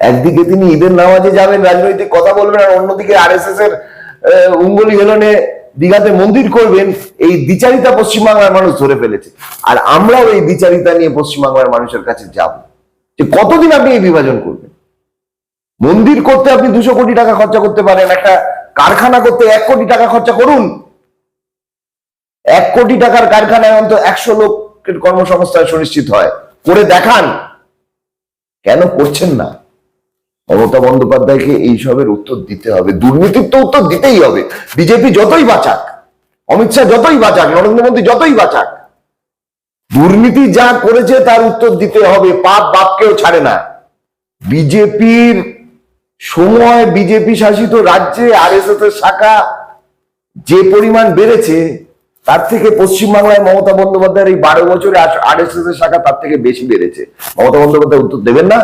একদিকে তিনি ঈদের নামাজে যাবেন, রাজনৈতিক কথা বলবেন, আর অন্যদিকে আর এস এস এর উঙ্গলি হেলনে দীঘাতে মন্দির করবেন, এই দ্বিচারিতা পশ্চিমবাংলার মানুষ ধরে ফেলেছে। আর আমরাও এই দ্বিচারিতা নিয়ে পশ্চিমবাংলার মানুষের কাছে যাব। যে কতদিন আপনি এই বিভাজন করবেন? মন্দির করতে আপনি দুশো কোটি টাকা খরচা করতে পারেন, একটা কারখানা করতে এক কোটি টাকা খরচা করুন। এক কোটি টাকার কারখানায় অন্তত একশো লোকের কর্মসংস্থান সুনিশ্চিত হয়। করে দেখান। কেন করছেন না? মমতা বন্দ্যোপাধ্যায়কে এইসবের উত্তর দিতে হবে। দুর্নীতির তো উত্তর দিতেই হবে। বিজেপি যতই বাঁচাক, অমিত শাহ যতই বাঁচাক, নরেন্দ্র মোদী যতই বাঁচাক, দুর্নীতি যা করেছে তার উত্তর দিতে হবে। পাপ বাপকেও ছাড়ে না। বিজেপির সময় বিজেপি শাসিত রাজ্যে আর এস এর শাখা যে পরিমাণ বেড়েছে, তার থেকে পশ্চিমবাংলায় মমতা বন্দ্যোপাধ্যায়ের এই বারো বছরে আর এস এস এর শাখা তার থেকে বেশি বেড়েছে। মমতা বন্দ্যোপাধ্যায় উত্তর দেবেন না?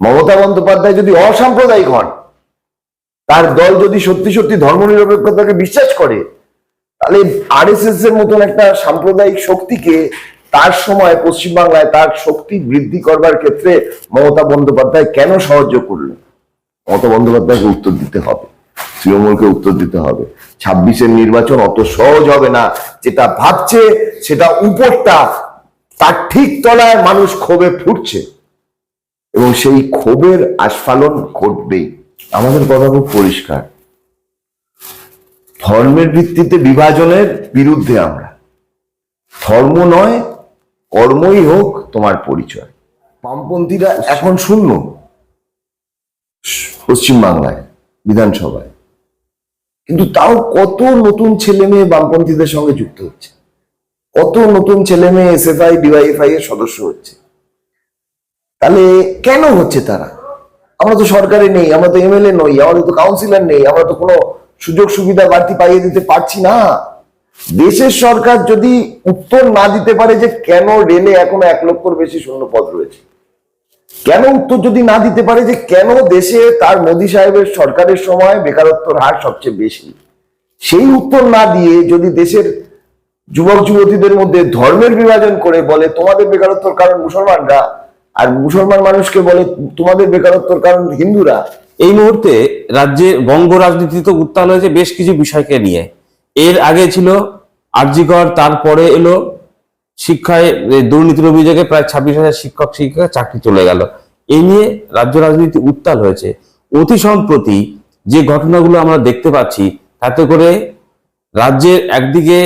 মমতা বন্দ্যোপাধ্যায় যদি অসাম্প্রদায়িক হন, তার দল যদি সত্যি সত্যি ধর্মনিরপেক্ষতাকে বিশ্বাস করে, তাহলে আরএসএস এর মতন একটা সাম্প্রদায়িক শক্তিকে তার সময় পশ্চিমবাংলায় তার শক্তি বৃদ্ধি করবার ক্ষেত্রে মমতা বন্দ্যোপাধ্যায় কেন সাহায্য করলেন? মমতা বন্দ্যোপাধ্যায়কে উত্তর দিতে হবে। তৃণমূলকে উত্তর দিতে হবে। ছাব্বিশের নির্বাচন অত সহজ হবে না। যেটা ভাবছে, সেটা উপরটা, তার ঠিক তলায় মানুষ ক্ষোভে ফুটছে। এবং সেই ক্ষোভের আস্ফালন ঘটবেই। আমাদের কথা খুব পরিষ্কার। ধর্মের ভিত্তিতে বিভাজনের বিরুদ্ধে আমরা। ধর্ম নয়, কর্মই হোক তোমার পরিচয়। বামপন্থীরা এখন শূন্য। পশ্চিমবাংলায়, বিধানসভায়। কিন্তু তাও কত নতুন ছেলে মেয়ে বামপন্থীদের সঙ্গে যুক্ত হচ্ছে? কত নতুন ছেলে মেয়ে এস এসএফআই ডিওয়াইএফআই এর সদস্য হচ্ছে? তাহলে কেন হচ্ছে তারা? আমরা তো সরকারে নেই, আমরা তো এমএলএ নই, আমাদের তো কাউন্সিলর নেই, আমরা তো কোনো সুযোগ সুবিধা বাড়তি পাইয়ে দিতে পারছি না। দেশের সরকার যদি উত্তর না দিতে পারে যে কেন রেলে এখনও এক লক্ষর বেশি শূন্য পদ রয়েছে? কেন উত্তর যদি না দিতে পারে যে কেন দেশে তার মোদী সাহেবের সরকারের সময় বেকারত্বর হার সবচেয়ে বেশি? সেই উত্তর না দিয়ে যদি দেশের যুবক যুবতীদের মধ্যে ধর্মের বিভাজন করে বলে, তোমাদের বেকারত্বর কারণ মুসলমানরা আর মুসলমান মানুষকে বলে, তোমাদের বেকারত্বর কারণ হিন্দুরা। এই মুহূর্তে রাজ্যে বঙ্গ রাজনীতিতে উত্তাল হয়েছে বেশ কিছু বিষয়কে নিয়ে। এর আগে ছিল আরজিকর, তারপরে এলো শিক্ষায় দুর্নীতির অভিযোগে প্রায় ছাব্বিশ হাজার শিক্ষক, শিক্ষিকা চাকরি চলে গেল। এই নিয়ে রাজ্য রাজনীতি উত্তাল হয়েছে। অতি সম্প্রতি যে ঘটনাগুলো আমরা দেখতে পাচ্ছি, তাতে করে রাজ্যের একদিকে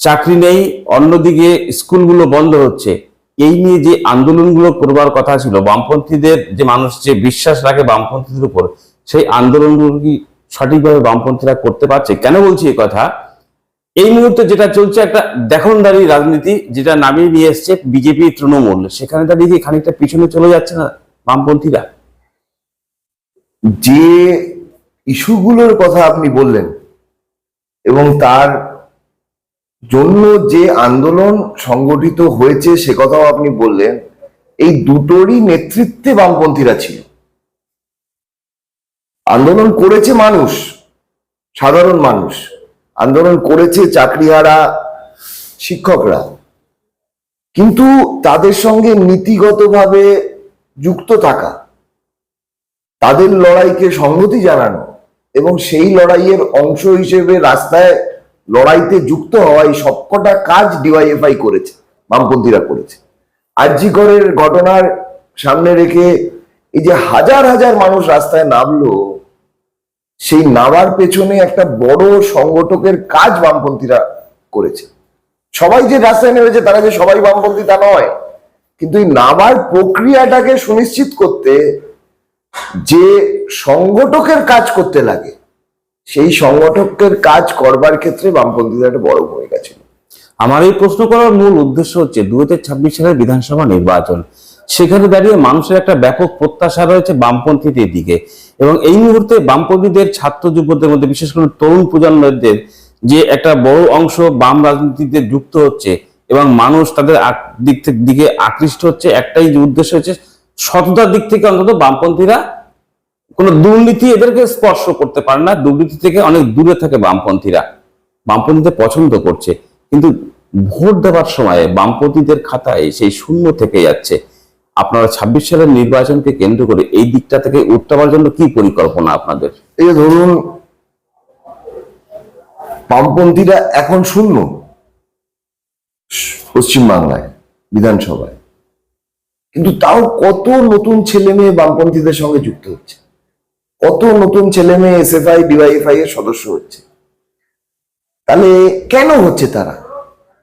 চাকরি নেই, অন্যদিকে স্কুলগুলো বন্ধ হচ্ছে। এই নিয়ে যে আন্দোলনগুলো করবার কথা ছিল, বামপন্থীদের যে মানুষ যে বিশ্বাস রাখে বামপন্থীদের উপর, সেই আন্দোলনগুলো কি সঠিকভাবে বামপন্থীরা করতে পারছে? কেন বলছি এই কথা? এই মুহূর্তে যেটা চলছে একটা দেখনদারি রাজনীতি, যেটা নামিয়ে নিয়ে এসছে বিজেপি তৃণমূল। সেখানে দাঁড়িয়ে কি খানিকটা পিছনে চলে যাচ্ছে না বামপন্থীরা? যে ইস্যুগুলোর কথা আপনি বললেন এবং তার জন্য যে আন্দোলন সংগঠিত হয়েছে, সে কথাও আপনি বললেন, এই দুটোরই নেতৃত্বে বামপন্থীরা ছিল। আন্দোলন করেছে মানুষ, সাধারণ মানুষ। আন্দোলন করেছে চাকরিহারা শিক্ষকরা। কিন্তু তাদের সঙ্গে নীতিগতভাবে যুক্ত থাকা, তাদের লড়াইকে সংহতি জানানো এবং সেই লড়াইয়ের অংশ হিসেবে রাস্তায় লড়াইতে যুক্ত হওয়া এই সবকটা কাজ ডিওয়াইএফআই করেছে, বামপন্থীরা করেছে। আরজিকরের ঘটনার সামনে রেখে এই যে হাজার হাজার মানুষ রাস্তায় নামলো, সেই নামার পেছনে একটা বড় সংগঠকের কাজ বামপন্থীরা করেছে। সবাই যে রাস্তায় নেমেছে, তারা যে সবাই বামপন্থী তা নয়। কিন্তু এই নামার প্রক্রিয়াটাকে সুনিশ্চিত করতে যে সংগঠকের কাজ করতে লাগে সেই সংগঠকের কাজ করবার ক্ষেত্রে বামপন্থীদের একটা বড় ভূমিকা ছিল। আমার এই প্রশ্ন করার মূল উদ্দেশ্য হচ্ছে দু হাজার ছাব্বিশ সালের বিধানসভা নির্বাচন। সেখানে দাঁড়িয়ে মানুষের একটা ব্যাপক প্রত্যাশা রয়েছে বামপন্থীদের দিকে। এবং এই মুহূর্তে বামপন্থীদের ছাত্র যুবকদের মধ্যে, বিশেষ করে তরুণ প্রজন্মদের যে একটা বড় অংশ বাম রাজনীতিতে যুক্ত হচ্ছে এবং মানুষ তাদের দিক থেকে দিকে আকৃষ্ট হচ্ছে, একটাই উদ্দেশ্য হচ্ছে সততার দিক থেকে অন্তত বামপন্থীরা কোনো দুর্নীতি এদেরকে স্পর্শ করতে পারে না। দুর্নীতি থেকে অনেক দূরে থাকে বামপন্থীরা। বামপন্থীদের পছন্দ করছে। কিন্তু ভোট দেওয়ার সময় বামপন্থীদের খাতায় সেই শূন্য থেকে যাচ্ছে। আপনারা ছাব্বিশ সালের নির্বাচনকে কেন্দ্র করে এই দিকটা থেকে উত্তরার জন্য কি পরিকল্পনা আপনাদের? এই ধরুন, বামপন্থীরা এখন শূন্য পশ্চিমবাংলায়, বিধানসভায়। কিন্তু তাও কত নতুন ছেলে মেয়ে বামপন্থীদের সঙ্গে যুক্ত হচ্ছে? কত নতুন ছেলে মেয়ে এসএফআই ডিওয়াইএফআই এর সদস্য হচ্ছে। তাহলে কেন হচ্ছে তারা?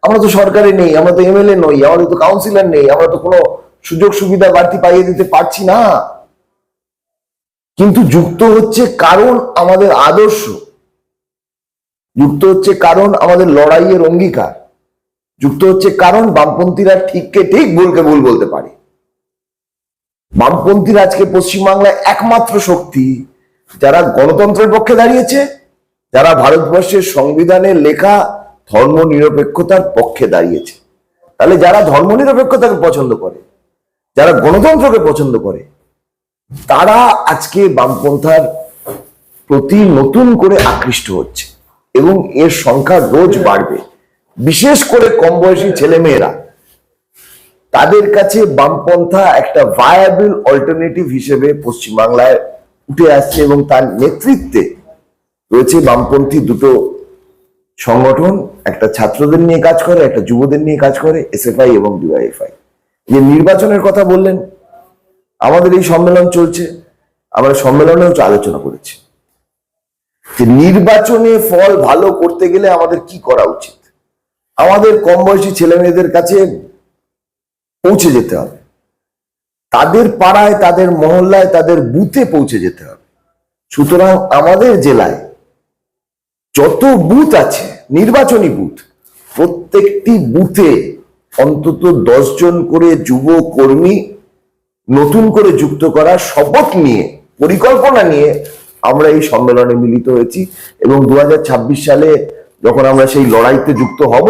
আমরা তো সরকারে নেই, আমরা তো এমএলএ নই, আমাদের তো কাউন্সিলর নেই, আমরা তো কোনো সুযোগ সুবিধা বাড়তি পাইয়ে দিতে পারছি না। কিন্তু যুক্ত হচ্ছে কারণ আমাদের আদর্শ। যুক্ত হচ্ছে কারণ আমাদের লড়াইয়ের অঙ্গীকার। যুক্ত হচ্ছে কারণ বামপন্থীরা ঠিককে ঠিক ভুলকে ভুল বলতে পারে। বামপন্থীরা আজকে পশ্চিমবাংলায় একমাত্র শক্তি, যারা গণতন্ত্রের পক্ষে দাঁড়িয়েছে, যারা ভারতবর্ষের সংবিধানে লেখা ধর্ম নিরপেক্ষতার পক্ষে দাঁড়িয়েছে। তাহলে যারা ধর্ম নিরপেক্ষতাকে পছন্দ করে, যারা গণতন্ত্রকে পছন্দ করে, তারা আজকে বামপন্থার প্রতি নতুন করে আকৃষ্ট হচ্ছে এবং এর সংখ্যা রোজ বাড়বে। বিশেষ করে কম বয়সী ছেলেমেয়েরা। তাদের কাছে বামপন্থা একটা ভায়াবল অল্টারনেটিভ হিসেবে পশ্চিমবাংলায় উঠে আসছে এবং তার নেতৃত্বে রয়েছে বামপন্থী দুটো সংগঠন, একটা ছাত্রদের নিয়ে কাজ করে, একটা যুবদের নিয়ে কাজ করে এসএফআই এবং ডিওয়াইএফআই যে নির্বাচনের কথা বললেন, আমাদের এই সম্মেলন চলছে, আমরা সম্মেলনেও আলোচনা করেছি। যে নির্বাচনে ফল ভালো করতে গেলে আমাদের কি করা উচিত? আমাদের কম বয়সী ছেলে মেয়েদের কাছে পৌঁছে যেতে হবে। তাদের পাড়ায়, তাদের মহল্লায়, তাদের বুথে পৌঁছে যেতে হবে। সুতরাং আমাদের জেলায় যত বুথ আছে, নির্বাচনী বুথ, প্রত্যেকটি বুথে অন্তত দশ জন করে যুব কর্মী নতুন করে যুক্ত করার শপথ নিয়ে, পরিকল্পনা নিয়ে আমরা এই সম্মেলনে মিলিত হয়েছি এবং দু হাজার ছাব্বিশ সালে যখন আমরা সেই লড়াইতে যুক্ত হব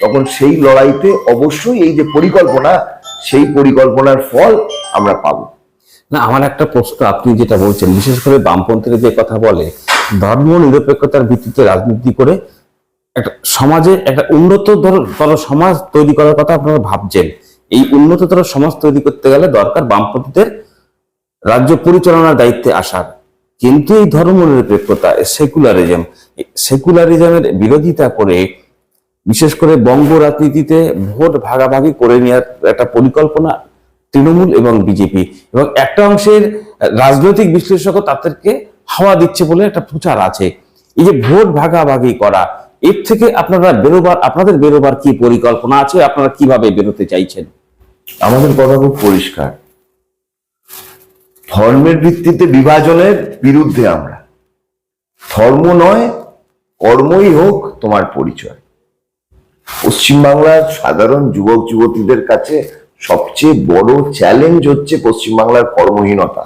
তখন সেই লড়াইতে অবশ্যই এই যে পরিকল্পনা, সেই পরিকল্পনার ফল আমরা পাবো। না, আমার একটা প্রশ্ন, আপনি যেটা বলছেন, বিশেষ করে বামপন্থীরা যে কথা বলে ধর্ম নিরপেক্ষতার ভিত্তিতে রাজনীতি করে একটা সমাজে একটা উন্নততর সমাজ তৈরি করার কথা আপনারা ভাবছেন। এই উন্নততর সমাজ তৈরি করতে গেলে দরকার বামপন্থীদের রাজ্য পরিচালনার দায়িত্বে আসার। কিন্তু এই ধর্ম নিরপেক্ষতা সেকুলারিজম সেকুলারিজমের বিরোধিতা করে বিশেষ করে বঙ্গ রাজনীতিতে ভোট ভাগাভাগি করে নেওয়ার একটা পরিকল্পনা তৃণমূল এবং বিজেপি। এবং একটা অংশের রাজনৈতিক বিশ্লেষক তাদেরকে হাওয়া দিচ্ছে বলে একটা প্রচার আছে। এই যে ভোট ভাগাভাগি করা, এর থেকে আপনারা বেরোবার, আপনাদের বেরোবার কি পরিকল্পনা আছে? আপনারা কীভাবে বেরোতে চাইছেন? আমাদের কথা খুব পরিষ্কার। ধর্মের ভিত্তিতে বিভাজনের বিরুদ্ধে আমরা। ধর্ম নয়, কর্মই হোক তোমার পরিচয়। পশ্চিমবাংলার সাধারণ যুবক, যুবতীদের কাছে সবচেয়ে বড় চ্যালেঞ্জ হচ্ছে পশ্চিমবাংলার কর্মহীনতা।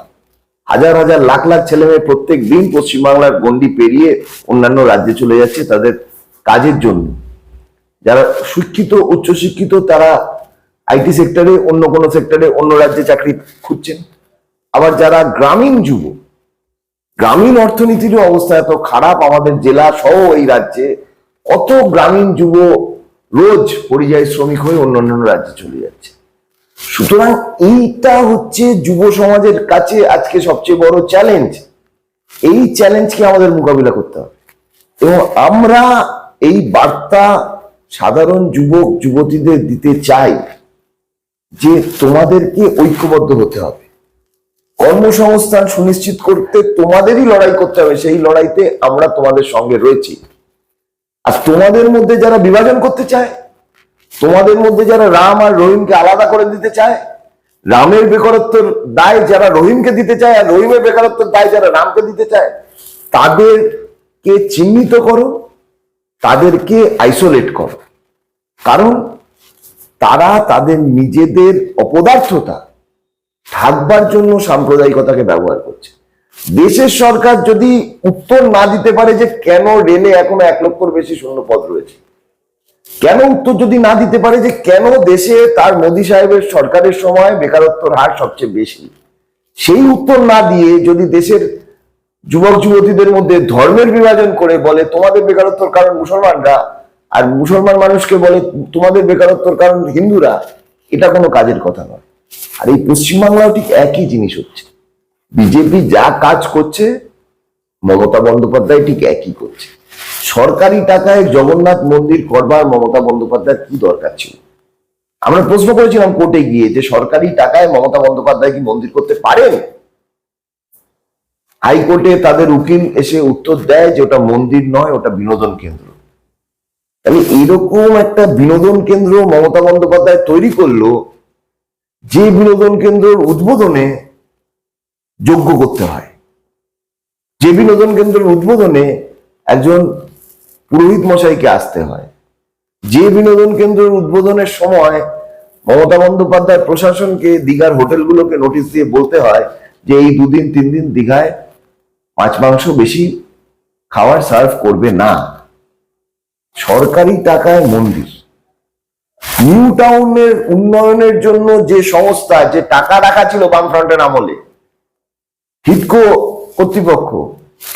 হাজার হাজার, লাখ লাখ ছেলে মেয়ে প্রত্যেক দিন পশ্চিমবাংলার গন্ডি পেরিয়ে অন্যান্য রাজ্যে চলে যাচ্ছে তাদের কাজের জন্য। যারা শিক্ষিত, উচ্চশিক্ষিত, তারা আইটি সেক্টরে, অন্য কোনো সেক্টরে, অন্য রাজ্যে চাকরি খুঁজছেন। আবার যারা গ্রামীণ যুব, গ্রামীণ অর্থনীতির অবস্থা এত খারাপ, আমাদের জেলা সহ এই রাজ্যে কত গ্রামীণ যুব রোজ পরিযায়ী শ্রমিক হয়ে অন্য অন্য রাজ্যে চলে যাচ্ছে। সুতরাং এইটা হচ্ছে যুব সমাজের কাছে আজকে সবচেয়ে বড় চ্যালেঞ্জ এই চ্যালেঞ্জকে আমাদের মোকাবিলা করতে হবে। এবং আমরা এই বার্তা সাধারণ যুবক, যুবতীদের দিতে চাই যে তোমাদেরকে ঐক্যবদ্ধ হতে হবে। কর্মসংস্থান সুনিশ্চিত করতে তোমাদেরই লড়াই করতে হবে। সেই লড়াইতে আমরা তোমাদের সঙ্গে রয়েছি। আর তোমাদের মধ্যে যারা বিভাজন করতে চায়, তোমাদের মধ্যে যারা রাম আর রহিমকে আলাদা করে দিতে চায়, রামের বেকারত্বের দায় যারা রহিমকে দিতে চায় আর রহিমের বেকারত্বের দায় যারা রামকে দিতে চায়, তাদেরকে চিহ্নিত করো, তাদেরকে আইসোলেট করো। কারণ তারা তাদের নিজেদের অপদার্থতা ঢাকবার জন্য সাম্প্রদায়িকতাকে ব্যবহার করছে। দেশের সরকার যদি উত্তর না দিতে পারে যে কেন রেলে এখনও এক লক্ষর বেশি শূন্য পদ রয়েছে? কেন উত্তর যদি না দিতে পারে যে কেন দেশে তার মোদী সাহেবের সরকারের সময় বেকারত্বর হার সবচেয়ে বেশি? সেই উত্তর না দিয়ে যদি দেশের যুবক যুবতীদের মধ্যে ধর্মের বিভাজন করে বলে, তোমাদের বেকারত্বর কারণ মুসলমানরা আর মুসলমান মানুষকে বলে, তোমাদের বেকারত্বর কারণ হিন্দুরা এটা কোনো কাজের কথা নয়। আর এই পশ্চিমবাংলাও ঠিক একই জিনিস হচ্ছে। বিজেপি যা কাজ করছে, মমতা বন্দ্যোপাধ্যায় ঠিক একই করছে। সরকারি টাকায় জগন্নাথ মন্দির করবার মমতা বন্দ্যোপাধ্যায় কি দরকার ছিল? আমরা প্রশ্ন করেছিলাম কোর্টে গিয়ে যে সরকারি টাকায় মমতা বন্দ্যোপাধ্যায় কি মন্দির করতে পারেন? হাইকোর্টে তাদের উকিল এসে উত্তর দেয় যে ওটা মন্দির নয়, ওটা বিনোদন কেন্দ্র। তাহলে এরকম একটা বিনোদন কেন্দ্র মমতা বন্দ্যোপাধ্যায় তৈরি করল, যে বিনোদন কেন্দ্রের উদ্বোধনে যোগ্য করতে হয়। যে বিনোদন কেন্দ্রের উদ্বোধনে একজন পুরোহিত মশাইকে আসতে হয়। যে বিনোদন কেন্দ্রের উদ্বোধনের সময় মমতা বন্দ্যোপাধ্যায় প্রশাসনকে, দীঘার হোটেলগুলোকে নোটিশ দিয়ে বলতে হয় যে, এই দুদিন, তিন দিন দীঘায় মাছ মাংস বেশি খাবার সার্ভ করবে না। সরকারি টাকায় মন্দির। নিউ টাউনের উন্নয়নের জন্য যে সংস্থা, যে টাকা রাখা ছিল বামফ্রন্টের আমলে হিটকো কর্তৃপক্ষ।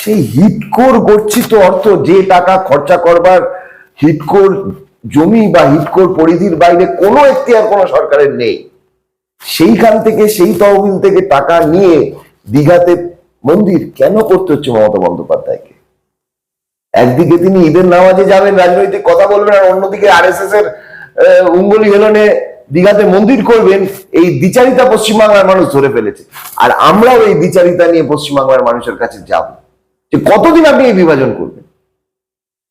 সেই হিটকোর গচ্ছিত অর্থ যে টাকা খরচা করবার হিটকোর জমি বা হিটকোর পরিধির বাইরে কোনো এখতিয়ার কোনো সরকারের নেই। সেইখান থেকে, সেই তহবিল থেকে টাকা নিয়ে দীঘাতে মন্দির কেন করতে হচ্ছে মমতা বন্দ্যোপাধ্যায়কে? একদিকে তিনি ঈদের নামাজে যাবেন, রাজনৈতিক কথা বলবেন, আর অন্যদিকে আর এস এস এর উঙ্গলি হেলনে দীঘাতে মন্দির করবেন, এই দ্বিচারিতা পশ্চিমবাংলার মানুষ ধরে ফেলেছে। আর আমরাও এই দ্বিচারিতা নিয়ে পশ্চিমবাংলার মানুষের কাছে যাব। যে কতদিন আপনি এই বিভাজন করবেন?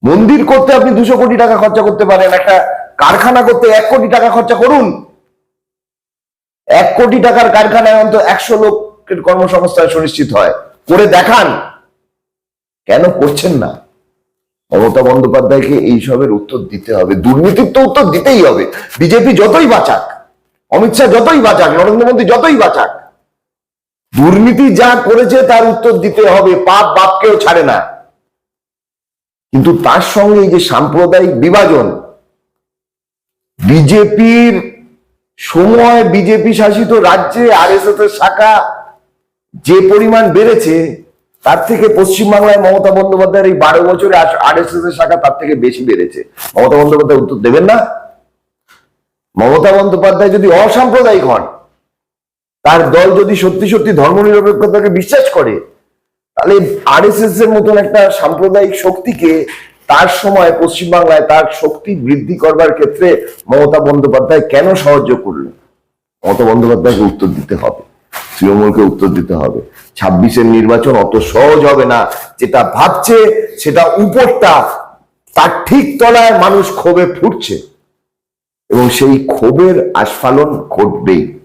মন্দির করতে আপনি দুশো কোটি টাকা খরচা করতে পারেন, একটা কারখানা করতে এক কোটি টাকা খরচা করুন। এক কোটি টাকার কারখানায় অন্তত একশো লোকের কর্মসংস্থান সুনিশ্চিত হয়। করে দেখান। কেন করছেন না? মমতা বন্দ্যোপাধ্যায়কে এইসবের উত্তর দিতে হবে। দুর্নীতির তো উত্তর দিতেই হবে। বিজেপি যতই বাঁচাক, অমিত শাহ যতই বাঁচাক, নরেন্দ্র মোদী যতই বাঁচাক, দুর্নীতি যা করেছে তার উত্তর দিতে হবে, পাপ বাপকেও ছাড়ে না। কিন্তু তার সঙ্গে এই যে সাম্প্রদায়িক বিভাজন, বিজেপির সময় বিজেপি শাসিত রাজ্যে, আর এস এর শাখা যে পরিমাণ বেড়েছে তার থেকে পশ্চিমবাংলায় মমতা বন্দ্যোপাধ্যায়ের এই বারো বছরে আর এস এস এর শাখা তার থেকে বেশি বেড়েছে। মমতা বন্দ্যোপাধ্যায় উত্তর দেবেন না? মমতা বন্দ্যোপাধ্যায় যদি অসাম্প্রদায়িক হন, তার দল যদি সত্যি সত্যি ধর্মনিরপেক্ষতাকে বিশ্বাস করে, তাহলে আর এস এস এর মতন একটা সাম্প্রদায়িক শক্তিকে তার সময় পশ্চিমবাংলায় তার শক্তি বৃদ্ধি করবার ক্ষেত্রে মমতা বন্দ্যোপাধ্যায় কেন সাহায্য করলেন? মমতা বন্দ্যোপাধ্যায়কে উত্তর দিতে হবে। তৃণমূলকে উত্তর দিতে হবে। ছাব্বিশের নির্বাচন অত সহজ হবে না। যেটা ভাবছে, সেটা উপরটা, তার ঠিক তলায় মানুষ ক্ষোভে ফুটছে। এবং সেই ক্ষোভের আস্ফালন ঘটবেই।